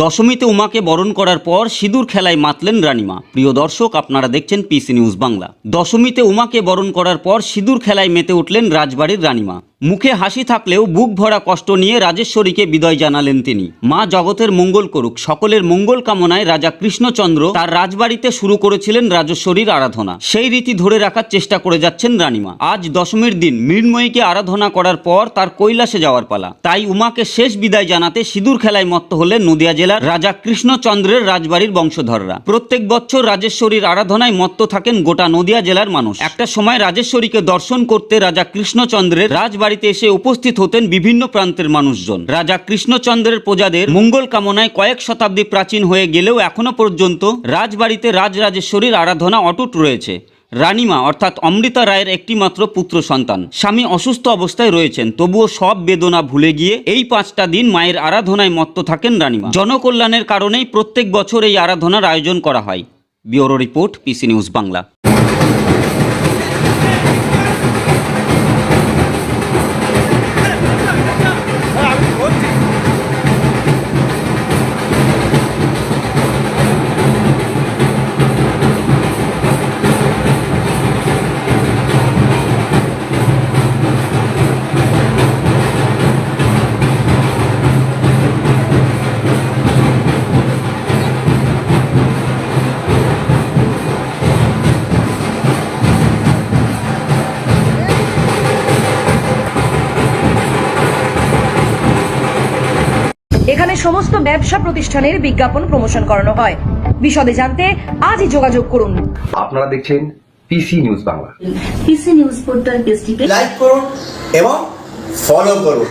দশমীতে উমাকে বরণ করার পর সিঁদুর খেলায় মাতলেন রানিমা। প্রিয় দর্শক, আপনারা দেখছেন পিসি নিউজ বাংলা। দশমীতে উমাকে বরণ করার পর সিঁদুর খেলায় মেতে উঠলেন রাজবাড়ির রানিমা। মুখে হাসি থাকলেও বুক ভরা কষ্ট নিয়ে রাজেশ্বরীকে বিদায় জানালেন তিনি। মা জগতের মঙ্গল করুক, সকলের মঙ্গল কামনায় রাজা কৃষ্ণচন্দ্র তার রাজবাড়িতে শুরু করেছিলেন রাজেশ্বরীর আরাধনা। সেই রীতি ধরে রাখার চেষ্টা করে যাচ্ছেন রানিমা। আজ দশমীর দিন, মৃন্ময়ীকে আরাধনা করার পর তার কৈলাসে যাওয়ার পালা। তাই উমাকে শেষ বিদায় জানাতে সিঁদুর খেলায় মত্ত হলেন নদিয়া জেলার রাজা কৃষ্ণচন্দ্রের রাজবাড়ির বংশধররা। প্রত্যেক বছর রাজেশ্বরীর আরাধনায় মত্ত থাকেন গোটা নদিয়া জেলার মানুষ। একটা সময় রাজেশ্বরীকে দর্শন করতে রাজা কৃষ্ণচন্দ্রের রাজবাড়িতে এসে উপস্থিত হতেন বিভিন্ন প্রান্তের মানুষজন। রাজা কৃষ্ণচন্দ্রের প্রজাদের মঙ্গল কামনায় কয়েক শতাব্দী প্রাচীন হয়ে গেলেও এখনও পর্যন্ত রাজবাড়িতে রাজরাজেশ্বরীর আরাধনা অটুট রয়েছে। রানীমা, অর্থাৎ অমৃতা রায়ের একটিমাত্র পুত্র সন্তান। স্বামী অসুস্থ অবস্থায় রয়েছেন, তবুও সব বেদনা ভুলে গিয়ে এই পাঁচটা দিন মায়ের আরাধনায় মত্ত থাকেন রানীমা। জনকল্যাণের কারণেই প্রত্যেক বছর এই আরাধনার আয়োজন করা হয়। Bureau report, PC news Bangla. এখানে সমস্ত ব্যবসা প্রতিষ্ঠানের বিজ্ঞাপন প্রমোশন করানো হয়। বিশদে জানতে আজই যোগাযোগ করুন। আপনারা দেখছেন PC news Bangla PC news portal পেজটিকে লাইক করুন এবং ফলো করুন।